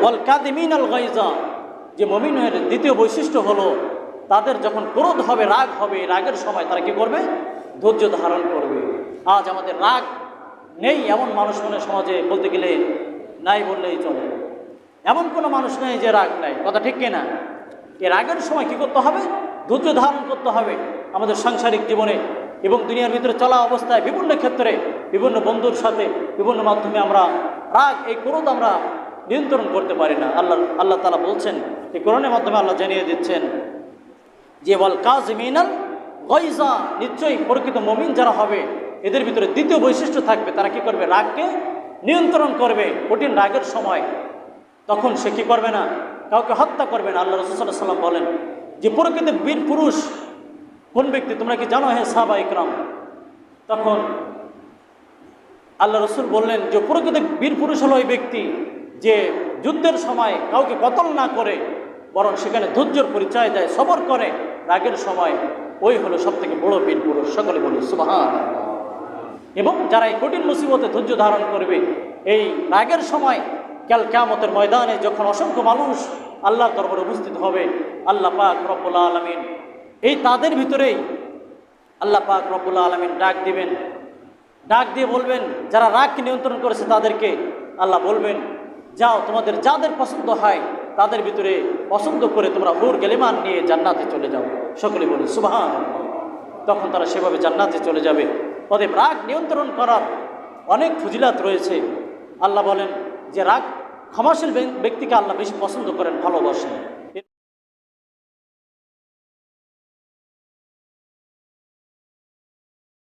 ওয়াল কাদিমিন আল গাইজা, যে মমিনের দ্বিতীয় বৈশিষ্ট্য হলো, তাদের যখন ক্রোধ হবে, রাগ হবে, রাগের সময় তারা কি করবে? ধৈর্য ধারণ করবে। আজ আমাদের রাগ নেই এমন মানুষ মনে সমাজে বলতে গেলে নাই বললেই চলে। এমন কোনো মানুষ নেই যে রাগ নাই। কথা ঠিক কিনা এই রাগের সময় কি করতে হবে? ধৈর্য ধারণ করতে হবে আমাদের সাংসারিক জীবনে এবং দুনিয়ার ভিতরে চলা অবস্থায় বিভিন্ন ক্ষেত্রে, বিভিন্ন বন্ধুর সাথে, বিভিন্ন মাধ্যমে আমরা রাগ, এই ক্রোধ আমরা নিয়ন্ত্রণ করতে পারি না। আল্লাহ আল্লাহ তালা বলছেন, এই কোরআনের মাধ্যমে আল্লাহ জানিয়ে দিচ্ছেন যে বল কাজ মিনাল গয়জা নিশ্চয়ই প্রকৃত মমিন যারা হবে, এদের ভিতরে দ্বিতীয় বৈশিষ্ট্য থাকবে। তারা কি করবে? রাগকে নিয়ন্ত্রণ করবে কঠিন রাগের সময়। তখন সে কি করবে না? কাউকে হত্যা করবে না। আল্লাহ রসুল্লাহ সাল্লাম বলেন যে, প্রকৃত বীর পুরুষ, কোন ব্যক্তি, তোমরা কি জানো হে সাহবা ইকরাম? তখন আল্লাহ রসুল বললেন যে, প্রকৃত বীর পুরুষ হলো ওই ব্যক্তি যে যুদ্ধের সময় কাউকে কতল না করে, বরং সেখানে ধৈর্যর পরিচয় দেয়, সবর করে, রাগের সময় ওই হলো সব থেকে বড় বীর পুরুষ। সকলে বলি সুবাহান এবং যারা এই কঠিন মুসিবতে ধৈর্য ধারণ করবে, এই রাগের সময় কাল কেয়ামতের ময়দানে যখন অসংখ্য মানুষ আল্লাহর দরবারে উপস্থিত হবে, আল্লাহ পাক রব্বুল্লা আলমিন, এই তাদের ভিতরেই আল্লাহ পাক রব্বুল্লা আলমিন ডাক দিবেন। ডাক দিয়ে বলবেন, যারা রাগকে নিয়ন্ত্রণ করেছে তাদেরকে আল্লাহ বলবেন যাও, তোমাদের যাদের পছন্দ হয়, তাদের ভিতরে পছন্দ করে তোমরা হুর গেলেমান নিয়ে জান্নাতে চলে যাও। সকলে বলে সুভান তখন তারা সেভাবে জান্নাতে চলে যাবে। অতএব রাগ নিয়ন্ত্রণ করার অনেক ফজিলাত রয়েছে। আল্লাহ বলেন যে রাগ ক্ষমাশীল ব্যক্তিকে আল্লাহ বেশি পছন্দ করেন, ভালোবাসেন।